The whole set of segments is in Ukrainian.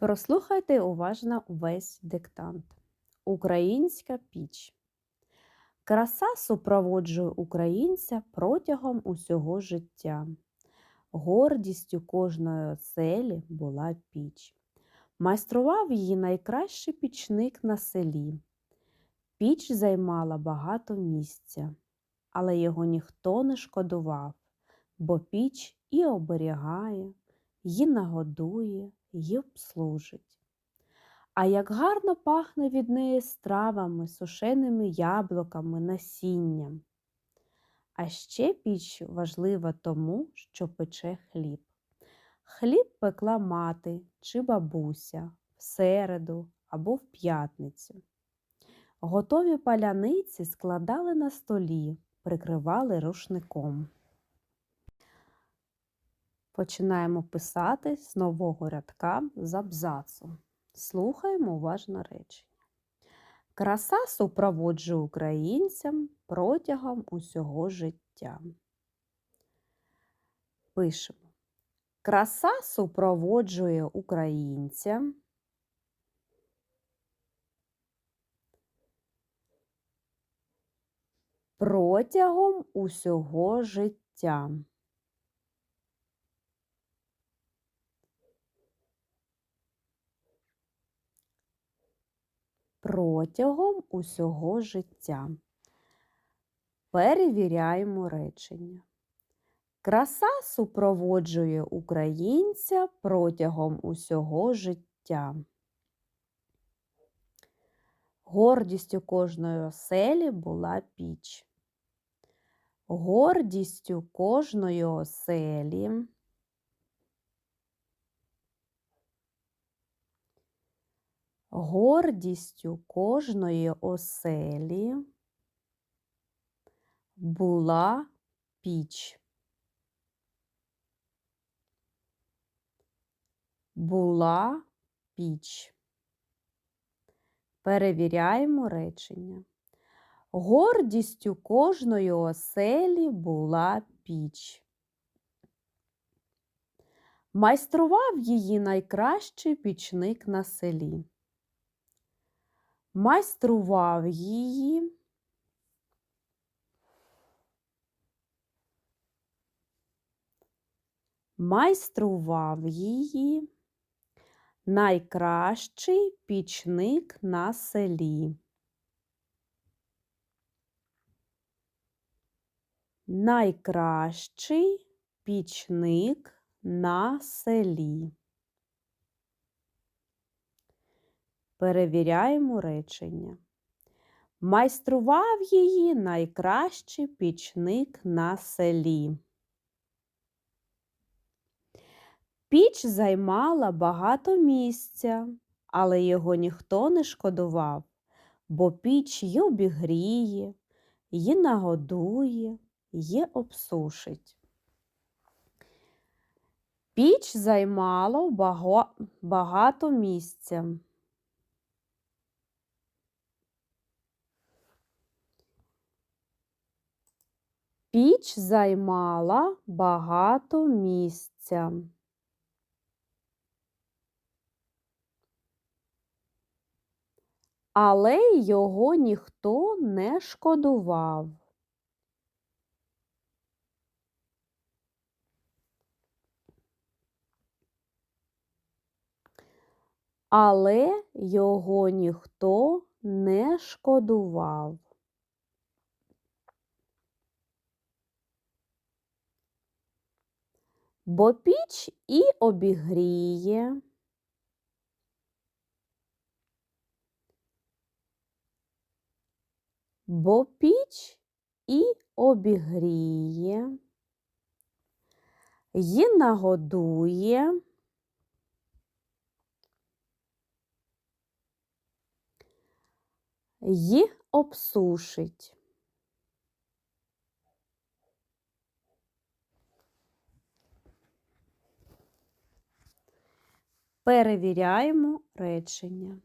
Прослухайте уважно весь диктант. Українська піч. Краса супроводжує українця протягом усього життя. Гордістю кожної оселі була піч. Майстрував її найкращий пічник на селі. Піч займала багато місця, але його ніхто не шкодував, бо піч і оберігає, і нагодує, і обслужить. А як гарно пахне від неї стравами, сушеними яблуками, насінням. А ще піч важлива тому, що пече хліб. Хліб пекла мати чи бабуся в середу або в п'ятницю. Готові паляниці складали на столі, прикривали рушником. Починаємо писати з нового рядка з абзацу. Слухаємо уважно речення. Краса супроводжує українцям протягом усього життя. Пишемо. Краса супроводжує українцям протягом усього життя. Протягом усього життя. Перевіряємо речення. Краса супроводжує українця протягом усього життя. Гордістю кожної оселі була піч. Гордістю кожної оселі гордістю кожної оселі була піч. Була піч. Перевіряємо речення. Гордістю кожної оселі була піч. Майстрував її найкращий пічник на селі. Майстрував її. Майстрував її найкращий пічник на селі. Найкращий пічник на селі. Перевіряємо речення. Майстрував її найкращий пічник на селі. Піч займала багато місця, але його ніхто не шкодував, бо піч й обігріє, й нагодує, й обсушить. Піч займала багато місця. Піч займала багато місця. Але його ніхто не шкодував. Але його ніхто не шкодував. Бо піч і обігріє. Бо піч і обігріє, й нагодує. й обсушить. Перевіряємо речення.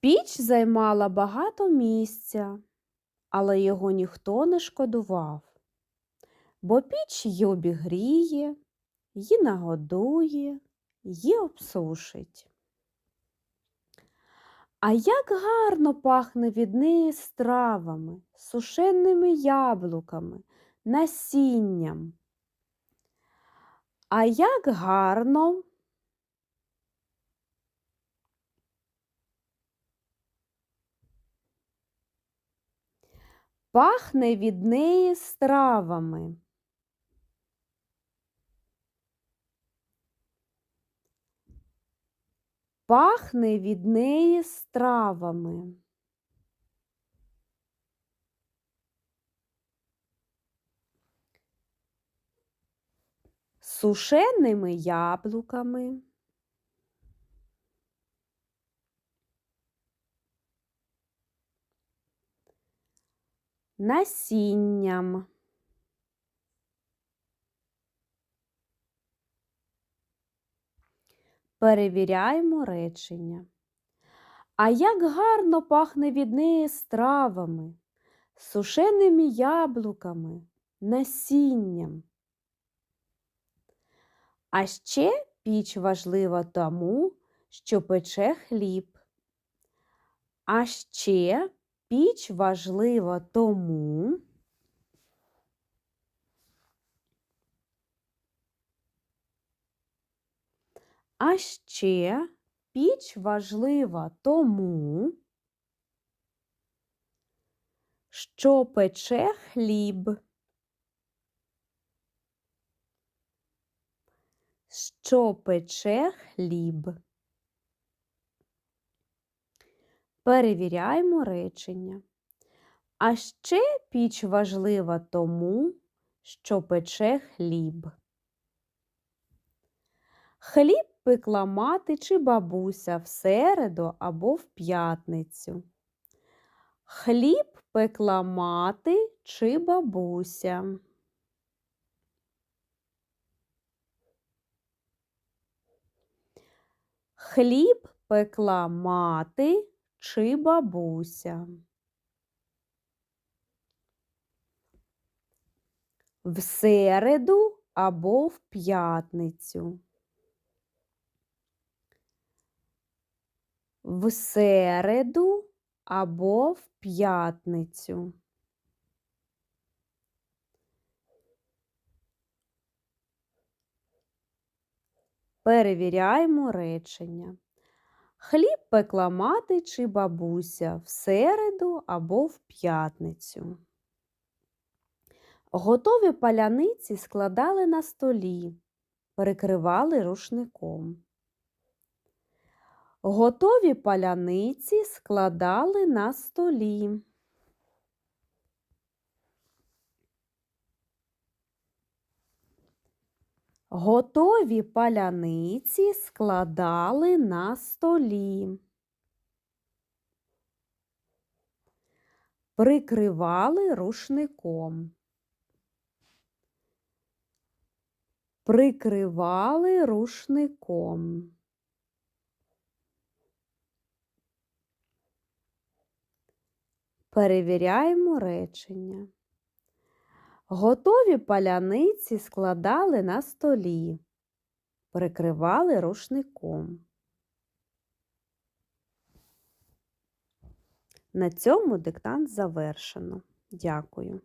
Піч займала багато місця, але його ніхто не шкодував, бо піч й обігріє, її нагодує, її обсушить. А як гарно пахне від неї стравами, сушеними яблуками, насінням. А як гарно пахне від неї стравами. Пахне від неї стравами. Сушеними яблуками. Насінням. Перевіряємо речення. А як гарно пахне від неї стравами, сушеними яблуками, насінням. А ще піч важлива тому, що пече хліб. А ще піч важлива тому, А ще піч важлива тому, що пече хліб. Що пече хліб. Перевіряємо речення. А ще піч важлива тому, що пече хліб. Хліб пекла мати чи бабуся в середу або в п'ятницю. Хліб пекла мати чи бабуся. Хліб пекла мати чи бабуся. В середу або в п'ятницю. В середу або в п'ятницю. Перевіряємо речення. Хліб пекла мати чи бабуся в середу або в п'ятницю. Готові паляниці складали на столі, перекривали рушником. Готові паляниці складали на столі. Готові паляниці складали на столі. Прикривали рушником. Прикривали рушником. Перевіряємо речення. Готові паляниці складали на столі, прикривали рушником. На цьому диктант завершено. Дякую.